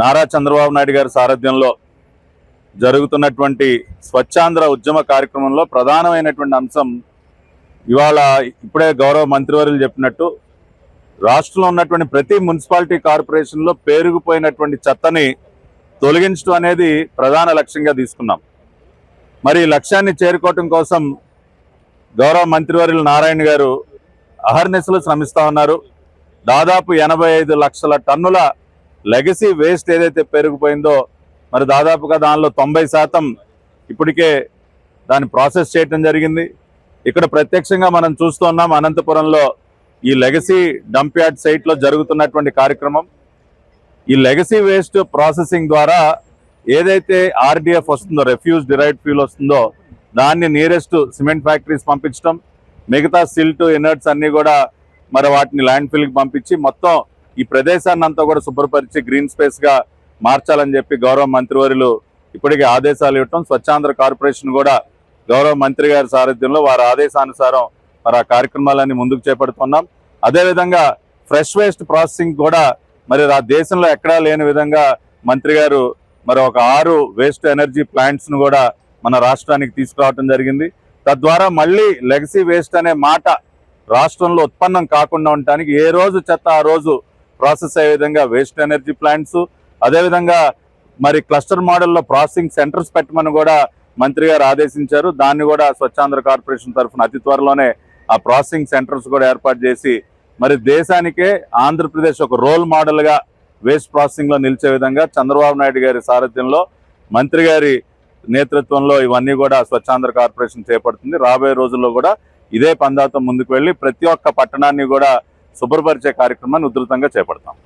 నారా చంద్రబాబు నాయుడు గారి సారథ్యంలో జరుగుతున్నటువంటి స్వచ్ఛాంధ్ర ఉద్యమ కార్యక్రమంలో ప్రధానమైనటువంటి అంశం ఇవాళ ఇప్పుడే గౌరవ మంత్రివర్యులు చెప్పినట్టు రాష్ట్రంలో ఉన్నటువంటి ప్రతి మున్సిపాలిటీ కార్పొరేషన్లో పేరుకుపోయినటువంటి చెత్తని తొలగించడం అనేది ప్రధాన లక్ష్యంగా తీసుకున్నాం. మరి లక్ష్యాన్ని చేరుకోవటం కోసం గౌరవ మంత్రివర్యులు నారాయణ గారు అహర్నిశలు శ్రమిస్తా ఉన్నారు. దాదాపు ఎనభై ఐదు లక్షల టన్నుల లెగసీ వేస్ట్ ఏదైతే పెరిగిపోయిందో మరి దాదాపుగా దానిలో తొంభై శాతం ఇప్పటికే దాన్ని ప్రాసెస్ చేయటం జరిగింది. ఇక్కడ ప్రత్యక్షంగా మనం చూస్తున్నాం అనంతపురంలో ఈ లెగసీ డంప్ యార్డ్ సైట్లో జరుగుతున్నటువంటి కార్యక్రమం. ఈ లెగసీ వేస్ట్ ప్రాసెసింగ్ ద్వారా ఏదైతే ఆర్డిఎఫ్ వస్తుందో రెఫ్యూజ్ డిరైడ్ ఫ్యూల్ వస్తుందో దాన్ని నియరెస్ట్ సిమెంట్ ఫ్యాక్టరీస్ పంపించడం మిగతా సిల్ట్ ఇనర్ట్స్ అన్నీ కూడా మరి వాటిని ల్యాండ్ ఫిల్కి పంపించి మొత్తం ఈ ప్రదేశాన్ని అంతా కూడా శుభ్రపరిచి గ్రీన్ స్పేస్గా మార్చాలని చెప్పి గౌరవ మంత్రివర్యులు ఇప్పటికే ఆదేశాలు ఇవ్వటం స్వచ్ఛాంధ్ర కార్పొరేషన్ కూడా గౌరవ మంత్రి గారి సారథ్యంలో వారి ఆదేశానుసారం మరి ఆ కార్యక్రమాలన్నీ ముందుకు చేపడుతున్నాం. అదేవిధంగా ఫ్రెష్ వేస్ట్ ప్రాసెసింగ్ కూడా మరి ఆ దేశంలో ఎక్కడా లేని విధంగా మంత్రి గారు మరి ఒక ఆరు వేస్ట్ ఎనర్జీ ప్లాంట్స్ను కూడా మన రాష్ట్రానికి తీసుకురావడం జరిగింది. తద్వారా మళ్ళీ లెగసీ వేస్ట్ అనే మాట రాష్ట్రంలో ఉత్పన్నం కాకుండా ఉండటానికి ఏ రోజు చెత్త ఆ రోజు ప్రాసెస్ అయ్యే విధంగా వేస్ట్ ఎనర్జీ ప్లాంట్స్ అదేవిధంగా మరి క్లస్టర్ మోడల్లో ప్రాసెసింగ్ సెంటర్స్ పెట్టమని కూడా మంత్రి గారు ఆదేశించారు. దాన్ని కూడా స్వచ్ఛాంధ్ర కార్పొరేషన్ తరఫున అతి త్వరలోనే ఆ ప్రాసెసింగ్ సెంటర్స్ కూడా ఏర్పాటు చేసి మరి దేశానికే ఆంధ్రప్రదేశ్ ఒక రోల్ మోడల్గా వేస్ట్ ప్రాసెసింగ్లో నిలిచే విధంగా చంద్రబాబు నాయుడు గారి సారథ్యంలో మంత్రి గారి నేతృత్వంలో ఇవన్నీ కూడా స్వచ్ఛాంధ్ర కార్పొరేషన్ చేపడుతుంది. రాబోయే రోజుల్లో కూడా ఇదే పందాతో ముందుకు వెళ్ళి ప్రతి ఒక్క పట్టణాన్ని కూడా శుభ్రపరిచే కార్యక్రమాన్ని ఉధృతంగా చేపడతాం.